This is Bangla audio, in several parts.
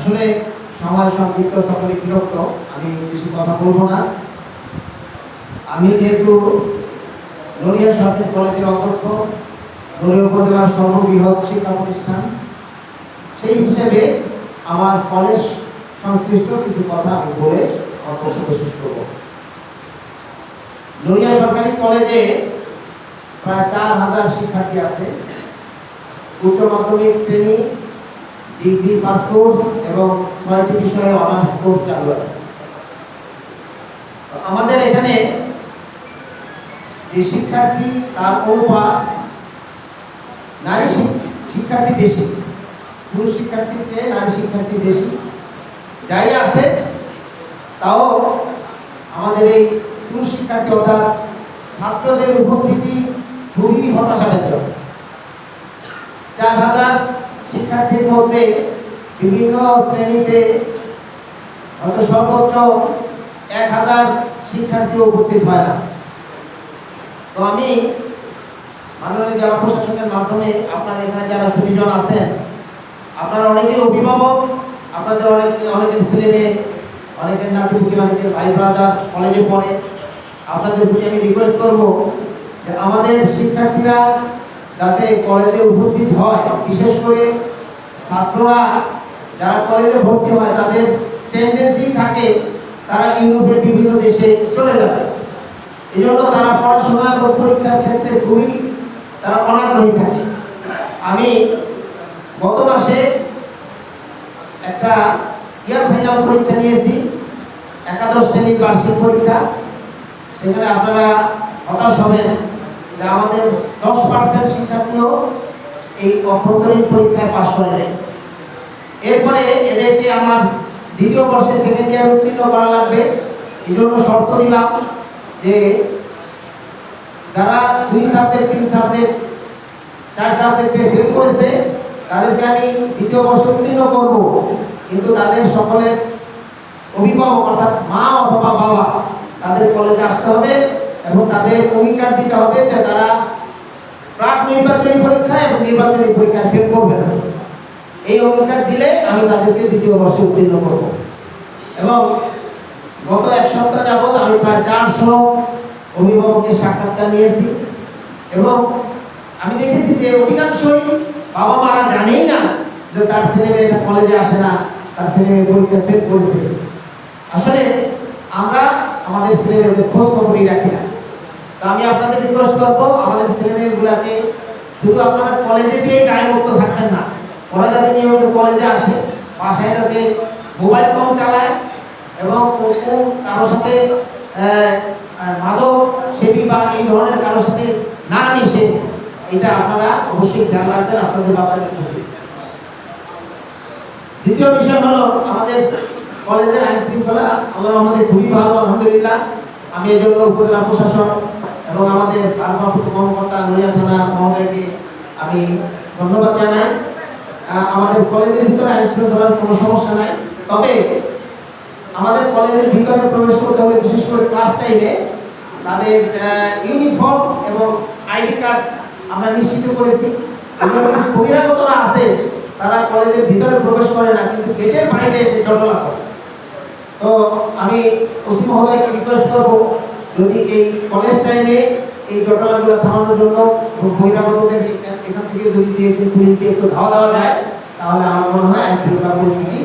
আসলে সমাজ সংক্ষিপ্ত সকলে বিরক্ত, আমি কিছু কথা বলব না। আমি যেহেতু নড়িয়া সরকারি কলেজের অধ্যক্ষ নড়িয়া উপজেলার সর্ববৃহৎ শিক্ষা প্রতিষ্ঠান, সেই হিসেবে আমার কলেজ সংশ্লিষ্ট কিছু কথা আমি বলে শেষ করব। নড়িয়া সরকারি কলেজে প্রায় চার হাজার শিক্ষার্থী আছে। উচ্চ মাধ্যমিক, শ্রেণি ডিগ্রি পাস কোর্স এবং ছয়টি বিষয়ে অনার্স কোর্স চালু আছে। আমাদের এখানে যে শিক্ষার্থী তার অনুপাত নারী শিক্ষার্থী বেশি পুরুষ শিক্ষার্থীর চেয়ে নারী শিক্ষার্থী বেশি যাই আছে, তাও আমাদের এই পুরুষ শিক্ষার্থী অর্থাৎ ছাত্রদের উপস্থিতি খুবই হতাশাব্যঞ্জক চার হাজার শিক্ষার্থীর মধ্যে বিভিন্ন শ্রেণীতে হয়তো সর্বোচ্চ এক হাজার শিক্ষার্থী উপস্থিত হয় না। তো আমি মাননীয় জেলা প্রশাসনের মাধ্যমে আপনার এখানে যারা সুদীজন আছেন, আপনারা অনেকেই অভিভাবক, আপনাদের অনেকে, অনেকের ছেলে মেয়ে, অনেকের নাতিপুতি, অনেকের ভাই ব্রাদার কলেজে পড়ে। আপনাদের প্রতি আমি রিকোয়েস্ট করব যে আমাদের শিক্ষার্থীরা যাতে কলেজে উপস্থিত হয়। বিশেষ করে ছাত্ররা যারা কলেজে ভর্তি হয়, তাদের টেন্ডেন্সি থাকে তারা ইউরোপের বিভিন্ন দেশে চলে যাবে। এই জন্য তারা পড়াশোনা এবং পরীক্ষার ক্ষেত্রে খুবই তারা অনাগ্রহী থাকে। আমি গত মাসে একটা ইয়ার ফাইনাল পরীক্ষা নিয়েছি, একাদশ শ্রেণির বার্ষিক পরীক্ষা। সেখানে আপনারা হতাশ হবেন যে আমাদের দশ পার্সেন্ট শিক্ষার্থীও এই অভ্যন্তরীণ পরীক্ষায় পাশ করে নাই। এরপরে এদেরকে আমার দ্বিতীয় বর্ষে সেকেন্ড ইয়ার উত্তীর্ণ করা লাগবে। এই জন্য শর্ত দিলাম যে যারা দুই সাবজেক্ট, তিন সাবজেক্ট, চার সাবজেক্টে ফেল করেছে, তাদেরকে আমি দ্বিতীয় বর্ষে উত্তীর্ণ করব। কিন্তু তাদের সকলের অভিভাবক অর্থাৎ মা অথবা বাবা তাদের কলেজে আসতে হবে। এবং তাদের অঙ্গীকার দিতে হবে যে তারা প্রাক নির্বাচনী পরীক্ষা এবং নির্বাচনী পরীক্ষায় ফেল করবে না। এই অঙ্গীকার দিলে আমি তাদেরকে দ্বিতীয় বর্ষে উত্তীর্ণ করব। এবং গত এক সপ্তাহ যাবৎ আমি প্রায় চারশো অভিভাবকের সাক্ষাৎকার নিয়েছি এবং আমি দেখেছি যে অধিকাংশই বাবা মারা জানেই না যে তার ছেলে মেয়েটা কলেজে আসে না, তার ছেলে মেয়ে পরীক্ষা ফেল করেছে। আসলে আমরা আমাদের ছেলে মেয়েদের খোঁজ খবরই রাখি না। আমি আপনাদের রিকোয়েস্ট করব, আমাদের ছেলে মেয়েগুলাকে শুধু আপনারা কলেজে দিয়েই দায়মুক্ত থাকবেন না, ওরা যাতে নিয়মিত কলেজে আসে, বাসায় যাতে মোবাইল কম চালায় এবং কারোর সাথে মাদক সেবী বা এই ধরনের কারোর সাথে না মিশে, এটা আপনারা অবশ্যই খেয়াল রাখবেন, আপনাদের বাচ্চাদের দ্বিতীয় বিষয় হলো, আমাদের কলেজের আইন শৃঙ্খলা আমাদের খুবই ভালো, আলহামদুলিল্লাহ। আমি এই জন্য উপজেলা প্রশাসন এবং আমাদের ভারপ্রাপ্ত কর্মকর্তা নড়িয়া থানা মহোদয়কে আমি ধন্যবাদ জানাই। আমাদের কলেজের ভিতরে আইন শৃঙ্খলার কোনো সমস্যা নাই। তবে আমাদের কলেজের ভিতরে প্রবেশ করতে হবে বিশেষ করে ক্লাস টাইমে। তাদের ইউনিফর্ম এবং আইডি কার্ড আমরা নিশ্চিত করেছি। বহিরাগতরা আছে, তারা কলেজের ভিতরে প্রবেশ করে না, কিন্তু গেটের বাইরে এসে জটলা করে। তো আমি ওসি মহোদয়কে রিকোয়েস্ট করব যদি এই কলেজ টাইমে এই ঘটনাগুলো থামানোর জন্য বহিরাগতদের এখান থেকে যদি একটু পুলিশ দিয়ে একটু ধাওয়া দেওয়া যায়, তাহলে আমার মনে হয় আইন শৃঙ্খলা পরিস্থিতি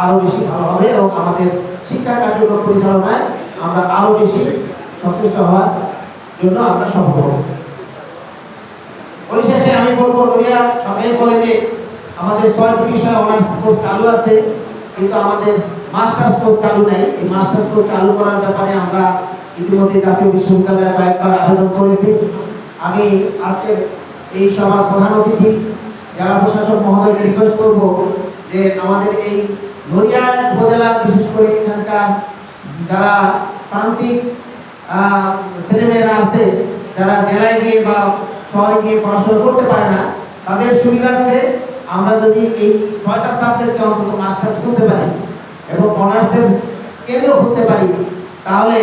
আরও বেশি ভালো হবে এবং আমাদের শিক্ষা কার্যক্রম পরিচালনায় আমরা আরও বেশি সচেষ্ট হওয়ার জন্য আমরা হব। পরিশেষে আমি বলব নদিয়া সরকারি কলেজে আমাদের ছয়টি বিষয়ে অনার্স কোর্স চালু আছে, কিন্তু আমাদের মাস্টার্স কোর্স চালু নাই। এই মাস্টার্স কোর্স চালু করার ব্যাপারে আমরা ইতিমধ্যে জাতীয় বিশ্ববিদ্যালয়ে কয়েকবার আবেদন করেছি। আমি আজকে এই সভার প্রধান অতিথি, জেলা প্রশাসক মহোদয়কে রিকোয়েস্ট করব যে আমাদের এই নড়িয়া উপজেলার, বিশেষ করে এখানকার যারা প্রান্তিক ছেলেমেয়েরা আছে, যারা জেলায় গিয়ে বা শহরে গিয়ে পড়াশোনা করতে পারে না, তাদের সুবিধার্থে আমরা যদি এই ছয়টা সাবজেক্টে অন্তত মাস্টার্স করতে পারি এবং অনার্সের কেন্দ্র করতে পারি তাহলে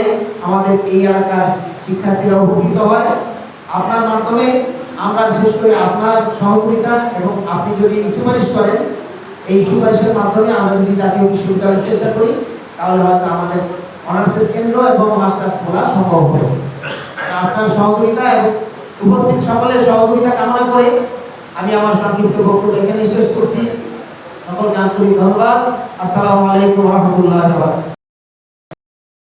আমাদের এই এলাকার শিক্ষার্থীরা উপকৃত হয়। আপনার মাধ্যমে আমরা বিশেষ করে আপনার সহযোগিতা এবং আপনি যদি সুপারিশ করেন, এই সুপারিশের মাধ্যমে আমরা যদি জাতীয় বিশ্ববিদ্যালয়ের চেষ্টা করি, তাহলে হয়তো আমাদের অনার্সের কেন্দ্র এবং মাস্টার্স খোলা সম্ভব হবে। আপনার সহযোগিতা এবং উপস্থিত সকলের সহযোগিতা কামনা করে আমি আমার সংক্ষিপ্ত বক্তব্য এখানে শেষ করছি। সকলকে আন্তরিক ধন্যবাদ। আসসালামু আলাইকুম রহমতুল্লাহ